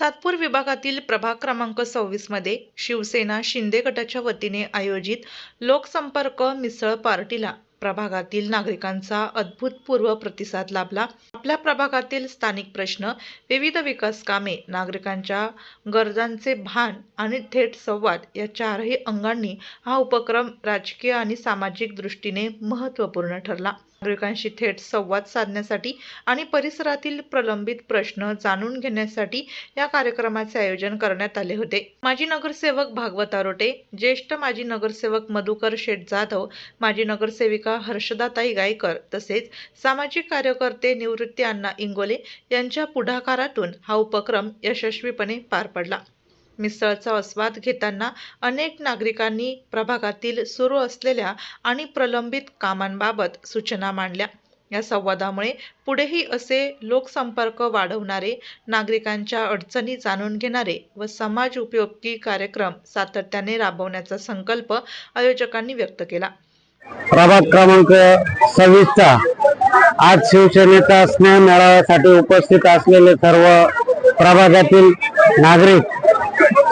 सातपूर विभागातील प्रभाग क्रमांक सव्वीसमध्ये शिवसेना शिंदे गटाच्या वतीने आयोजित लोकसंपर्क मिसळ पार्टीला प्रभागातील नागरिकांचा अद्भुतपूर्व प्रतिसाद लाभला. आपल्या प्रभागातील स्थानिक प्रश्न विविध विकास कामे नागरिकांच्या गरजांचे भान आणि थेट संवाद या चारही अंगांनी हा उपक्रम राजकीय आणि सामाजिक दृष्टीने महत्त्वपूर्ण ठरला. नागरिकांशी थेट संवाद साधण्यासाठी आणि परिसरातील प्रलंबित प्रश्न जाणून घेण्यासाठी या कार्यक्रमाचे आयोजन करण्यात आले होते. माजी नगरसेवक भागवत आरोटे ज्येष्ठ माजी नगरसेवक मधुकर शेठ जाधव माजी नगरसेविका हर्षदाताई गायकर तसेच सामाजिक कार्यकर्ते निवृत्ती अण्णा इंगोले यांच्या पुढाकारातून हा उपक्रम यशस्वीपणे पार पडला. मिसळचा आस्वाद घेताना अनेक नागरिकांनी प्रभागातील सुरू असलेल्या आणि प्रलंबित कामांबाबत सूचना मांडल्या. या संवादामुळे पुढेही असे लोकसंपर्क वाढवणारे नागरिकांच्या अडचणी जाणून घेणारे व समाज उपयोगी कार्यक्रम सातत्याने राबवण्याचा संकल्प आयोजकांनी व्यक्त केला. प्रभाग क्रमांक सव्वीसचा आज शिवसेनेचा स्नेह मेळाव्यासाठी उपस्थित असलेले सर्व प्रभागातील नागरिक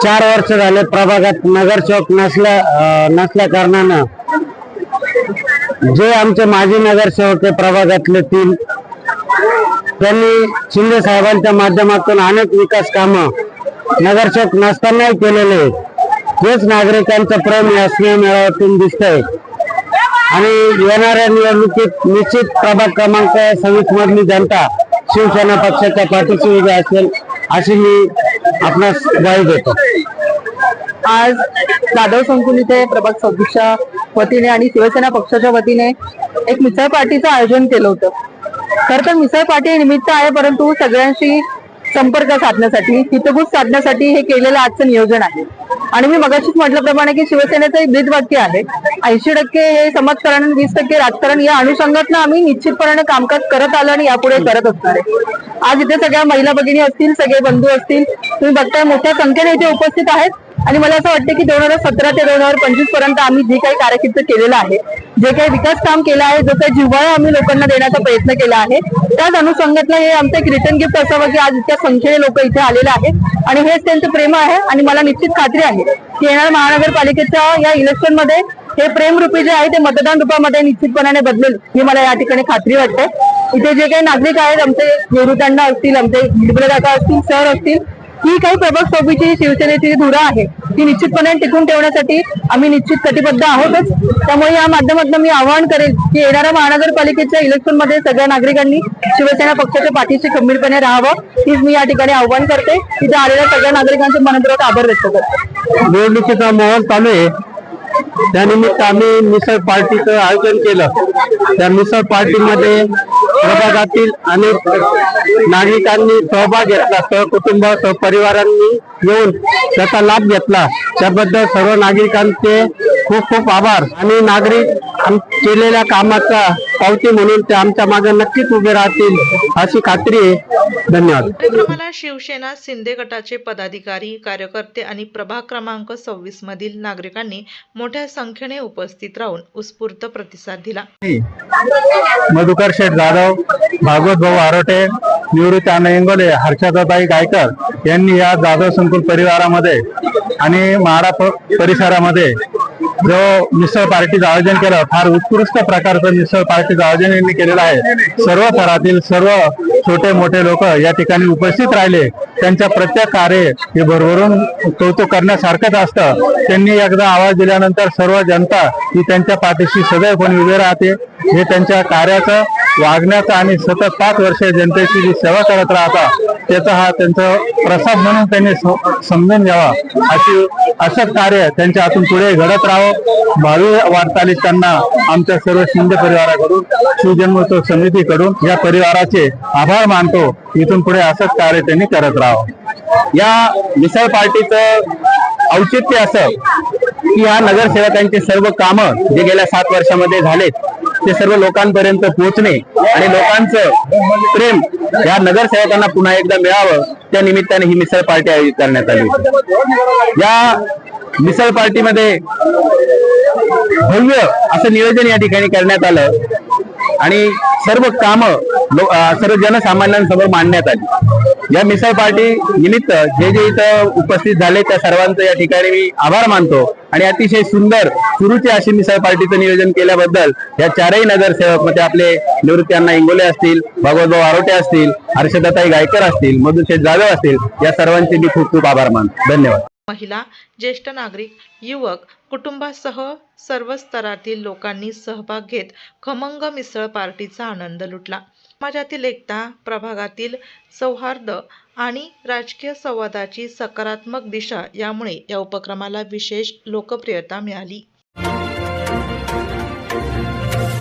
चार वर्ष झाले प्रभागात नगरसेवक नसल्या नसल्या कारणानं जे आमचे माजी नगरसेवक आहे प्रभागातले तीन त्यांनी शिंदे साहेबांच्या माध्यमातून अनेक विकास कामं नगरसेवक नसतानाही केलेले आहेत. तेच नागरिकांचं प्रेम या स्नेह मेळाव्यातून दिसतंय आणि येणाऱ्या निवडणुकीत निश्चित प्रभाग क्रमांक सव्वीस मधली जनता शिवसेना पक्षाच्या पाठीशी उभी असेल अशी मी आपणास ग्वाही देतो आज जाधव संकुल इथे प्रभाग सव्वीसच्या वतीने आणि शिवसेना पक्षाच्या वतीने एक मिसळ पार्टीचं आयोजन केलं होतं. खर तर मिसळ पार्टी निमित्त आहे परंतु सगळ्यांशी संपर्क साधण्यासाठी हितगुज साधण्यासाठी हे केलेलं आजचं नियोजन आहे. आणि मी मगाशीच म्हटल्याप्रमाणे की शिवसेनेचं एक ब्रीदवाक्य आहे ऐंशी टक्के हे समाजकारण आणि वीस टक्के राजकारण या अनुषंगातनं आम्ही निश्चितपणे कामकाज करत आलो आणि यापुढे करत असणार आहे. आज इथे सगळ्या महिला भगिनी असतील सगळे बंधू असतील तुम्ही बघताय मोठ्या संख्येने इथे उपस्थित आहेत. आणि मला असं वाटतं की दोन हजार सतरा ते दोन हजार पंचवीसपर्यंत आम्ही जे काही कार्यकिर्द केलेलं आहे जे काही विकास काम केलं आहे जो काही जिव्हाळा आम्ही लोकांना देण्याचा प्रयत्न केला आहे त्याच अनुषंगातलं हे आमचं एक रिटर्न गिफ्ट असावं की आज इतक्या संख्येने लोक इथे आलेले आहेत. आणि हेच त्यांचं प्रेम आहे आणि मला निश्चित खात्री आहे की येणाऱ्या महानगरपालिकेच्या या इलेक्शनमध्ये हे प्रेम रूपी जे आहे ते मतदान रूपामध्ये निश्चितपणाने बदलेल ही मला या ठिकाणी खात्री वाटते. इथे जे काही नागरिक आहेत आमचे निवृत्तांना असतील आमचे काका असतील सर असतील ही काही प्रभाग सोबीची शिवसेनेची जी धुरा आहे. ती निश्चितपणे टिकून ठेवण्यासाठी आम्ही निश्चित कटिबद्ध आहोतच. त्यामुळे या माध्यमातून मी आवाहन करेल की येणाऱ्या महानगरपालिकेच्या इलेक्शनमध्ये सगळ्या नागरिकांनी शिवसेना पक्षाच्या पाठीशी खंबीरपणे राहावं. हीच मी या ठिकाणी आव्हान करते. तिथे आलेल्या सगळ्या नागरिकांचे मनपूर्वक आभार व्यक्त करते. निवडणुकीचा माहोल चालू आहे. त्यानिमित्त आम्ही मिसळ पार्टीचं आयोजन केलं. त्या मिसळ पार्टीमध्ये प्रभागातील अनेक नागरिकांनी सहभाग घेतला सहकुटुंब सहपरिवारांनी येऊन त्याचा लाभ घेतला. त्याबद्दल सर्व नागरिकांचे खूप खूप आभार. आणि नागरिक केलेल्या कामाचा पावती म्हणून ते आमच्या मागे नक्कीच उभे राहतील अशी खात्री आहे. धन्यवाद. कार्यक्रमाला शिवसेना शिंदे गटाचे पदाधिकारी कार्यकर्ते आणि प्रभाग क्रमांक सव्वीस मधील नागरिकांनी मोठ्या संख्येने उपस्थित राहून उत्स्फूर्त प्रतिसाद दिला. मधुकर शेठ जाधव भागवत भाऊ आरोटे निवृत्ती इंगोले हर्षदाताई गायकर यांनी या जाधव संकुल परिवारामध्ये आणि म्हाडा प- परिसरामध्ये जो मिसळ पार्टीचं आयोजन केलं फार उत्कृष्ट प्रकारचं मिसळ पार्टीचं आयोजन यांनी केलेलं आहे. सर्व थरातील सर्व छोटे मोठे लोक या ठिकाणी उपस्थित राहिले. त्यांच्या प्रत्येक कार्य हे भरभरून कौतुक करण्यासारखंच असतं. त्यांनी एकदा आवाज दिल्यानंतर सर्व जनता ही त्यांच्या पाठीशी सदैवपणे उभे राहते. हे त्यांच्या कार्याचं वागण्याचं आणि सतत पाच वर्ष जनतेची जी सेवा करत राहतात त्याचा हा त्यांचा प्रसाद म्हणून त्यांनी समजून घ्यावा. अशी असं कार्य त्यांच्या हातून पुढे घडत राहावं. भावी वाटचालीत त्यांना आमच्या सर्व शिंदे परिवाराकडून शिवजन्मोत्सव समितीकडून या परिवाराचे आभार मानतो. इथून पुढे असंच कार्य त्यांनी करत राहावं. या मिसळ पार्टीचं औचित्य असं की या नगरसेवकांचे सर्व कामं जे गेल्या सात वर्षामध्ये झालेत ते सर्व लोकांपर्यंत पोहोचणे आणि लोकांचं प्रेम या नगरसेवकांना पुन्हा एकदा मिळावं त्या निमित्ताने ही मिसळ पार्टी आयोजित करण्यात आली होती. या मिसळ पार्टीमध्ये भव्य असं नियोजन या ठिकाणी करण्यात आलं आणि सर्व कामं सर्व जनसामान्यांसमोर मांडण्यात आली या मिसळ पार्टी निमित्त जे जे इथं उपस्थित झाले त्या सर्वांचं या ठिकाणी मी आभार मानतो. आणि अतिशय सुंदर सुरूची अशी मिसळ पार्टीचं नियोजन केल्याबद्दल या चारही नगरसेवक म्हणजे आपले निवृत्ती अण्णा इंगोले असतील भागवतभाऊ आरोटे असतील हर्षदताई गायकर असतील मधुशेठ जाधव असतील या सर्वांचे मी खूप खूप आभार मानतो. धन्यवाद. महिला ज्येष्ठ नागरिक युवक कुटुंबासह सर्व स्तरातील लोकांनी सहभाग घेत खमंग मिसळ पार्टीचा आनंद लुटला. समाजातील एकता प्रभागातील सौहार्द आणि राजकीय संवादाची सकारात्मक दिशा यामुळे या उपक्रमाला विशेष लोकप्रियता मिळाली.